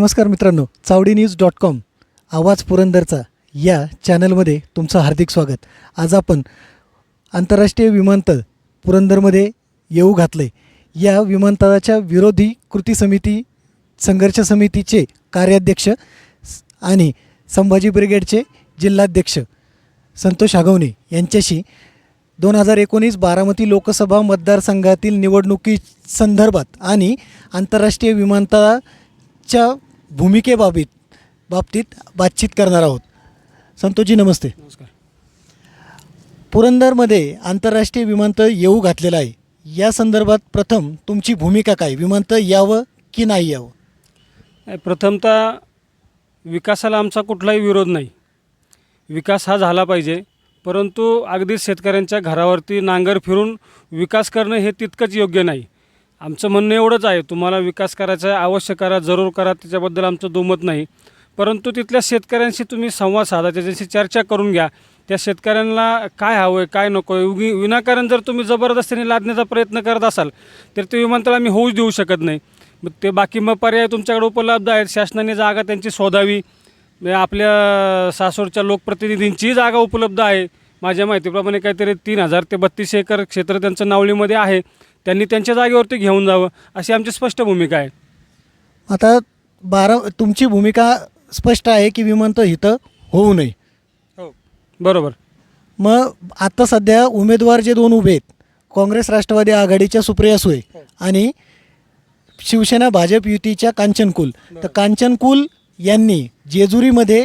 नमस्कार मित्रांनो चावडी news dot com आवाज पुरंदरचा या चॅनलमध्ये तुमचं हार्दिक स्वागत. आज आपण आंतरराष्ट्रीय विमानतळ पुरंदरमध्ये येऊ घातलं आहे या विमानतळाच्या विरोधी कृती समिती संघर्ष समितीचे कार्याध्यक्ष आणि संभाजी ब्रिगेडचे जिल्हाध्यक्ष संतोष आगवणे यांच्याशी दोन हजार एकोणीस बारामती लोकसभा मतदारसंघातील निवडणुकी संदर्भात आणि आंतरराष्ट्रीय विमानतळाच्या भूमिकेबाबत बाबतीत बातचीत करणार आहोत. संतोषजी नमस्ते. नमस्कार. पुरंदरमध्ये आंतरराष्ट्रीय विमानतळ येऊ घातलेलं आहे. या संदर्भात प्रथम तुमची भूमिका काय? विमानतळ यावं की नाही यावं? प्रथमतः विकासाला आमचा कुठलाही विरोध नाही. विकास हा झाला पाहिजे. परंतु अगदी शेतकऱ्यांच्या घरावरती नांगर फिरून विकास करणं हे तितकंच योग्य नाही. आमचं म्हणणं एवढंच आहे तुम्हाला विकास करायचा आहे अवश्य करा जरूर करा त्याच्याबद्दल आमचं दुमत नाही. परंतु तिथल्या शेतकऱ्यांशी तुम्ही संवाद साधा त्याच्याशी चर्चा करून घ्या. त्या शेतकऱ्यांना काय हवं आहे काय नको आहे उगी विनाकारण जर तुम्ही जबरदस्तीने लादण्याचा प्रयत्न करत असाल तर ते विमानतळ आम्ही होऊच देऊ शकत नाही. मग ते बाकी मग पर्याय तुमच्याकडे उपलब्ध आहेत शासनाने जागा त्यांची शोधावी. म्हणजे आपल्या सासूरच्या लोकप्रतिनिधींची जागा उपलब्ध आहे. माझ्या माहितीप्रमाणे काहीतरी तीन हजार ते बत्तीस एकर क्षेत्र त्यांचं नावलीमध्ये आहे. त्यांनी त्यांच्या जागेवरती घेऊन जावं अशी आमची स्पष्ट भूमिका आहे. आता बारा तुमची भूमिका स्पष्ट आहे की विमानतळ इथं होऊ नये. हो बरोबर. मग आता सध्या उमेदवार जे दोन उभे आहेत काँग्रेस राष्ट्रवादी आघाडीच्या सुप्रिया सुळे आणि शिवसेना भाजप युतीच्या कांचन कुल तर कांचन कुल यांनी जेजुरीमध्ये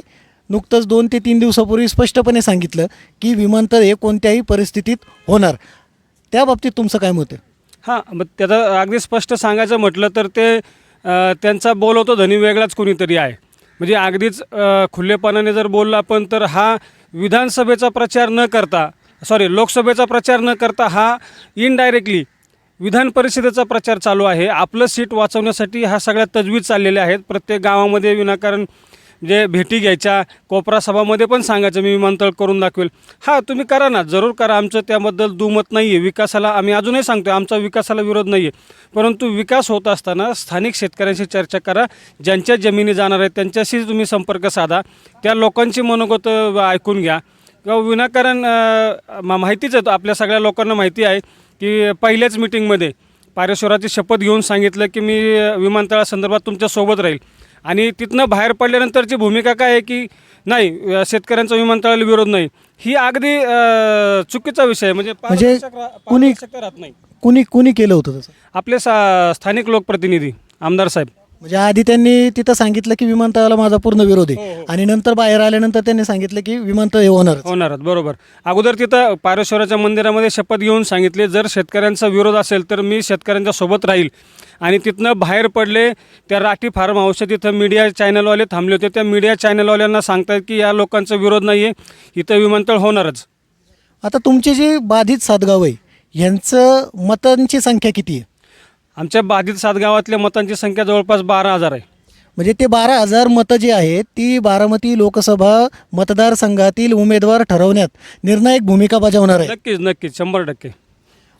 नुकतंच दोन ते तीन दिवसापूर्वी स्पष्टपणे सांगितलं की विमानतळ हे कोणत्याही परिस्थितीत होणार. त्या बाबतीत तुमचं काय मत आहे? हां मग त्याचं अगदी स्पष्ट सांगायचं म्हटलं तर ते त्यांचा त्यांचा बोलवतो धनी वेगळाच कुणीतरी आहे. म्हणजे अगदीच खुल्लेपणाने जर बोलला आपण तर हा विधानसभेचा प्रचार न करता सॉरी लोकसभेचा प्रचार न करता हा इनडायरेक्टली विधान परिषदेचा प्रचार चालू आहे. आपलं सीट वाचवण्यासाठी हा सगळ्या तजवीज चाललेल्या आहेत. प्रत्येक गावामध्ये विनाकारण जे भेटी घ्यायच्या कोपरा सभामध्ये पण सांगायचं मी विमानतळ करून दाखवेल. हां तुम्ही करा ना जरूर करा. आमचं त्याबद्दल दुमत नाही आहे विकासाला आम्ही अजूनही सांगतो आमचा विकासाला विरोध नाही आहे परंतु विकास होत असताना स्थानिक शेतकऱ्यांशी चर्चा करा. ज्यांच्या जमिनी जाणार आहेत त्यांच्याशी तुम्ही संपर्क साधा. त्या लोकांची मनोगत ऐकून घ्या. किंवा विनाकारण माहितीच आहे आपल्या सगळ्या लोकांना माहिती आहे की पहिल्याच मिटिंगमध्ये पारेश्वराची शपथ घेऊन सांगितलं की मी विमानतळासंदर्भात तुमच्यासोबत राहील. आणि तिथनं बाहेर पडल्यानंतरची भूमिका काय आहे की नाही शेतकऱ्यांचा विमानतळाला विरोध नाही. ही अगदी चुकीचा विषय म्हणजे म्हणजे कुणी- पारदर्शकता राहत नाही. कुणी कुणी केलं होतं तसं आपले सा स्थानिक लोकप्रतिनिधी आमदार साहेब. म्हणजे आधी त्यांनी तिथं सांगितलं की विमानतळाला माझा पूर्ण विरोध हो, आहे आणि नंतर बाहेर आल्यानंतर त्यांनी सांगितलं की विमानतळ हे होणार होणारच बरोबर. अगोदर तिथं पारेश्वराच्या मंदिरामध्ये शपथ घेऊन सांगितले जर शेतकऱ्यांचा विरोध असेल तर मी शेतकऱ्यांच्या सोबत राहील. आणि तिथनं बाहेर पडले त्या राठी फार्म हाऊसच्या तिथं मीडिया चॅनलवाले थांबले होते. त्या मीडिया चॅनलवाल्यांना सांगतात की या लोकांचा विरोध नाही आहे इथं विमानतळ होणारच. आता तुमचे जे बाधित सातगाव आहे ह्यांचं मतांची संख्या किती आहे? आमच्या बाधित सात गावातल्या मतांची संख्या जवळपास बारा हजार आहे. म्हणजे ते बारा हजार मतं जी आहेत ती बारामती लोकसभा मतदारसंघातील उमेदवार ठरवण्यात निर्णायक भूमिका बजावणार आहे नक्कीच नक्कीच. शंभर टक्के.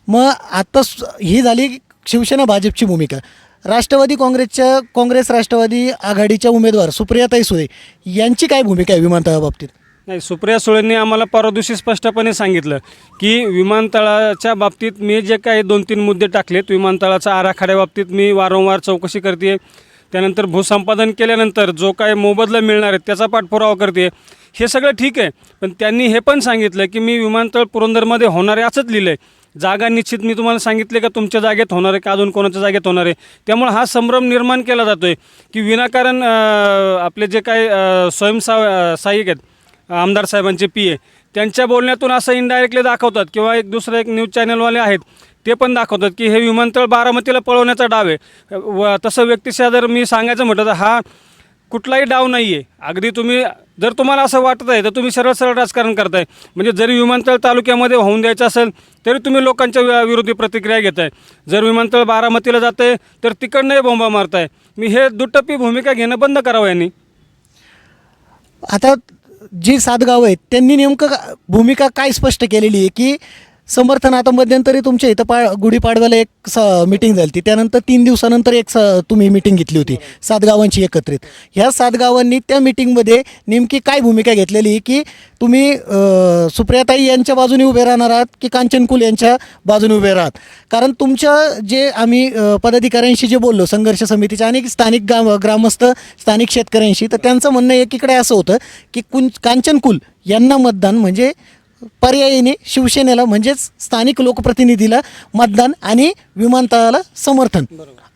मग आता ही झाली शिवसेना भाजपची भूमिका. राष्ट्रवादी काँग्रेसच्या काँग्रेस राष्ट्रवादी आघाडीच्या उमेदवार सुप्रियाताई सुळे यांची काय भूमिका आहे विमानतळाबाबतीत? नाही सुप्रिया सुळेंनी आम्हाला परवा दिवशी स्पष्टपणे सांगितलं की विमानतळाच्या बाबतीत मी जे काही दोन तीन मुद्दे टाकलेत विमानतळाच्या आराखड्याबाबतीत मी वारंवार चौकशी करते त्यानंतर भूसंपादन केल्यानंतर जो काय मोबदला मिळणार आहे त्याचा पाठपुरावा करते हे सगळं ठीक आहे पण त्यांनी हे पण सांगितलं की मी विमानतळ पुरंदरमध्ये होणार आहे असंच लिहिलं आहे जागा निश्चित मी तुम्हाला सांगितले का तुमच्या जागेत होणार आहे का अजून कोणाच्या जागेत होणार आहे? त्यामुळे हा संभ्रम निर्माण केला जातो आहे की विनाकारण आपले जे काही स्वयंसा सहाय्यक आहेत आमदार साहेबांचे पी ए. त्यांच्या बोलण्यातून असं इनडायरेक्टली दाखवतात किंवा एक दुसरं एक न्यूज चॅनलवाले आहेत ते पण दाखवतात की हे विमानतळ बारामतीला पळवण्याचा डाव आहे. व तसं व्यक्तिशः जर मी सांगायचं म्हटलं तर हा कुठलाही डाव नाही आहे अगदी तुम्ही जर तुम्हाला असं वाटत आहे तर तुम्ही सरळ सरळ राजकारण करताय. म्हणजे जरी विमानतळ तालुक्यामध्ये होऊन द्यायचं असेल तरी तुम्ही लोकांच्या वि- विरोधी प्रतिक्रिया घेत आहे जर विमानतळ बारामतीला जात आहे तर तिकडनंही बोंबा मारताय. मी हे दुटप्पी भूमिका घेणं बंद करावं यांनी. आता जी सात गावं आहेत त्यांनी नेमकं भूमिका काय स्पष्ट केलेली आहे की समर्थन आता मध्यंतरी तुमच्या इथं पा गुढीपाडव्याला एक स मिटिंग झाली होती. त्यानंतर तीन दिवसानंतर एक स तुम्ही मिटिंग घेतली होती. सात गावांची एकत्रित. ह्या सात गावांनी त्या मिटिंगमध्ये नेमकी काय भूमिका घेतलेली? की तुम्ही सुप्रियाताई यांच्या बाजूने उभे राहणार आहात की कांचनकुल यांच्या बाजूने उभे राहात? कारण तुमच्या जे आम्ही पदाधिकाऱ्यांशी जे बोललो संघर्ष समितीच्या आणि स्थानिक गाव ग्रामस्थ स्थानिक शेतकऱ्यांशी तर त्यांचं म्हणणं एकीकडे असं होतं की कुं कांचनकुल यांना मतदान म्हणजे पर्यायीने शिवसेनेला म्हणजेच स्थानिक लोकप्रतिनिधीला मतदान आणि विमानतळाला समर्थन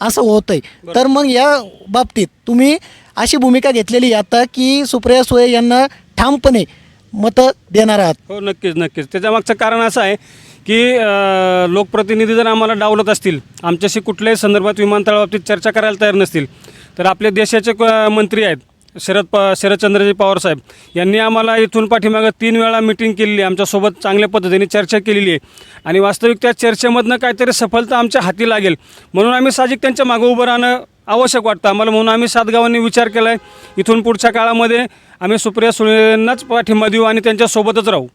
असं होतं आहे तर मग या बाबतीत तुम्ही अशी भूमिका घेतलेली आता की सुप्रिया सुळे यांना ठामपणे मतं देणार आहात. हो नक्कीच नक्कीच. त्याच्यामागचं कारण असं आहे की लोकप्रतिनिधी जर आम्हाला डावलत असतील आमच्याशी कुठल्याही संदर्भात विमानतळाबाबतीत चर्चा करायला तयार नसतील तर आपले देशाचे मंत्री आहेत शरद प शरदचंद्रजी पवार साहेब यांनी आम्हाला इथून पाठीमागं तीन वेळा मिटिंग केलेली आहे. आमच्यासोबत चांगल्या पद्धतीने चर्चा केलेली आहे. आणि वास्तविक त्या चर्चेमधनं काहीतरी सफलता आमच्या हाती लागेल. म्हणून आम्ही साहजिक त्यांच्या मागं उभं राहणं आवश्यक वाटतं. आम्हाला म्हणून आम्ही सात गावांनी विचार केला आहे इथून पुढच्या काळामध्ये आम्ही सुप्रिया सुळेंनाच पाठिंबा देऊ आणि त्यांच्यासोबतच राहू.